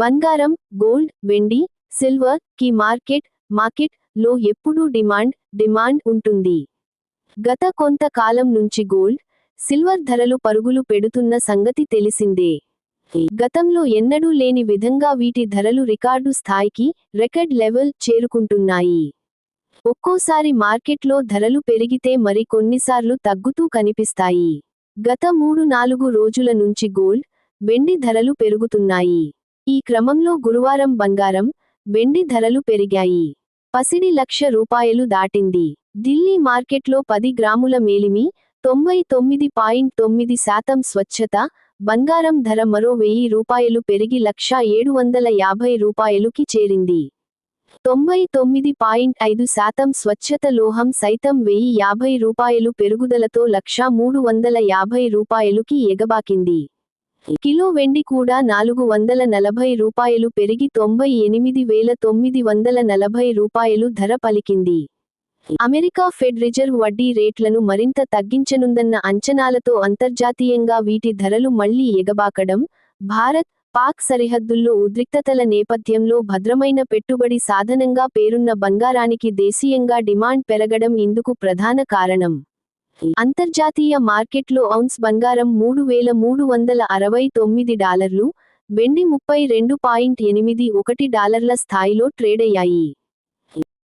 బంగారం గోల్డ్ వెండి సిల్వర్కి మార్కెట్ మార్కెట్లో ఎప్పుడూ డిమాండ్ డిమాండ్ ఉంటుంది. గత కొంతకాలం నుంచి గోల్డ్ సిల్వర్ ధరలు పరుగులు పెడుతున్న సంగతి తెలిసిందే. గతంలో ఎన్నడూ లేని విధంగా వీటి ధరలు రికార్డు స్థాయికి రికార్డ్ లెవెల్ చేరుకుంటున్నాయి. ఒక్కోసారి మార్కెట్లో ధరలు పెరిగితే మరి కొన్నిసార్లు తగ్గుతూ కనిపిస్తాయి. గత మూడు నాలుగు రోజుల నుంచి గోల్డ్ వెండి ధరలు పెరుగుతున్నాయి. ఈ క్రమంలో గురువారం బంగారం వెండి ధరలు పెరిగాయి. పసిడి లక్ష రూపాయలు దాటింది. ఢిల్లీ మార్కెట్లో పది గ్రాముల మేలిమి తొంభై తొమ్మిది పాయింట్ తొమ్మిది శాతం స్వచ్ఛత బంగారం ధర మరో వెయ్యి రూపాయలు పెరిగి లక్ష ఏడు వందల యాభై రూపాయలుకి చేరింది. తొంభై తొమ్మిది పాయింట్ ఐదు శాతం స్వచ్ఛత లోహం సైతం వెయ్యి యాభై రూపాయలు పెరుగుదలతో లక్ష మూడు వందల యాభై రూపాయలుకి ఎగబాకింది. కిలో వెండి కూడా నాలుగు వందల నలభై రూపాయలు పెరిగి తొంభై ఎనిమిది వేల తొమ్మిది వందల నలభై రూపాయలు ధర పలికింది. అమెరికా ఫెడ్ రిజర్వ్ వడ్డీ రేట్లను మరింత తగ్గించనుందన్న అంచనాలతో అంతర్జాతీయంగా వీటి ధరలు మళ్ళీ ఎగబాకడం భారత్ పాక్ సరిహద్దుల్లో ఉద్రిక్తతల నేపథ్యంలో భద్రమైన పెట్టుబడి సాధనంగా పేరున్న బంగారానికి దేశీయంగా డిమాండ్ పెరగడం ఇందుకు ప్రధాన కారణం. అంతర్జాతీయ మార్కెట్లో ఔన్స్ బంగారం మూడు వేల మూడు వందల అరవై తొమ్మిది డాలర్లు వెండి ముప్పై రెండు పాయింట్ ఎనిమిది ఒకటి డాలర్ల స్థాయిలో ట్రేడయ్యాయి.